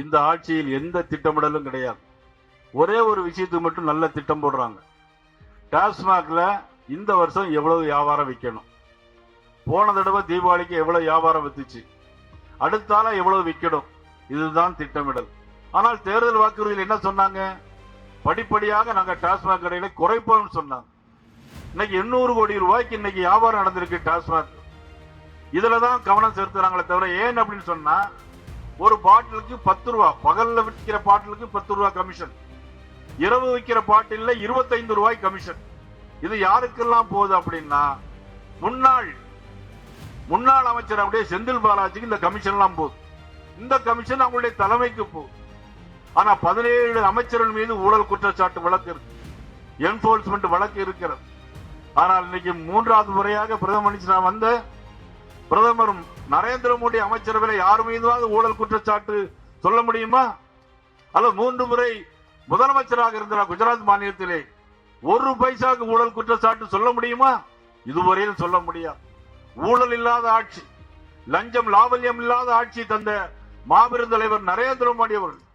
இந்த ஆட்சியில் எந்த திட்டமிடலும் கிடையாது. ஒரே ஒரு விஷயத்துக்கு மட்டும் நல்ல திட்டம் போடுறாங்க. டாஸ்மாக்ல இந்த வருஷம் எவ்வளவு வியாபாரம் விற்கணும் போன தடவை தீபாவளிக்கு எவ்வளவு வியாபாரம் வித்துச்சு? அடுத்தால எவ்வளவு விற்கணும் இதுதான் திட்டமிடல். ஆனால் தேர்தல் வாக்குறுதியில் என்ன சொன்னாங்க? படிப்படியாக நாங்கள் டாஸ்மாக் கடைகளை குறைப்போம்னு சொன்னாங்க. இன்னைக்கு எண்ணூறு கோடி ரூபாய்க்கு இன்னைக்கு வியாபாரம் நடந்திருக்கு டாஸ்மாக். இதுல தான் கவனம் செலுத்துறாங்களே தவிர ஏன் அப்படின்னு சொன்னா ஒரு பாட்டிலுக்கு பத்து ரூபா பகல்ல விற்கிற பாட்டிலுக்கு பத்து ரூபா கமிஷன் இரவு விற்கிற பாட்டில இருபத்தைந்து ரூபாய் கமிஷன் இது யாருக்கெல்லாம் போகுது அப்படின்னா முன்னாள் முன்னாள் அமைச்சர் அப்படியே செந்தில் பாலாஜிக்கு இந்த கமிஷன் எல்லாம் போகுது. இந்த கமிஷன் அவங்களுடைய தலைமைக்கு போகுது. ஆனா பதினேழு அமைச்சர்கள் மீது ஊழல் குற்றச்சாட்டு வழக்கு இருக்கு. என்போர்ஸ்மெண்ட் வழக்கு இருக்கிறது. ஆனால் இன்னைக்கு மூன்றாவது முறையாக பிரதம நான் வந்த பிரதமர் நரேந்திர மோடி அமைச்சரவையில் யார் மீதுவாவது ஊழல் குற்றச்சாட்டு சொல்ல முடியுமா? அல்ல மூன்று முறை முதலமைச்சராக இருந்தார் குஜராத் மாநிலத்திலே ஒரு பைசாக்கு ஊழல் குற்றச்சாட்டு சொல்ல முடியுமா? இதுவரையில் சொல்ல முடியாது. ஊழல் இல்லாத ஆட்சி லஞ்சம் லாவல்யம் இல்லாத ஆட்சி தந்த மாபெரும் தலைவர் நரேந்திர மோடி அவர்கள்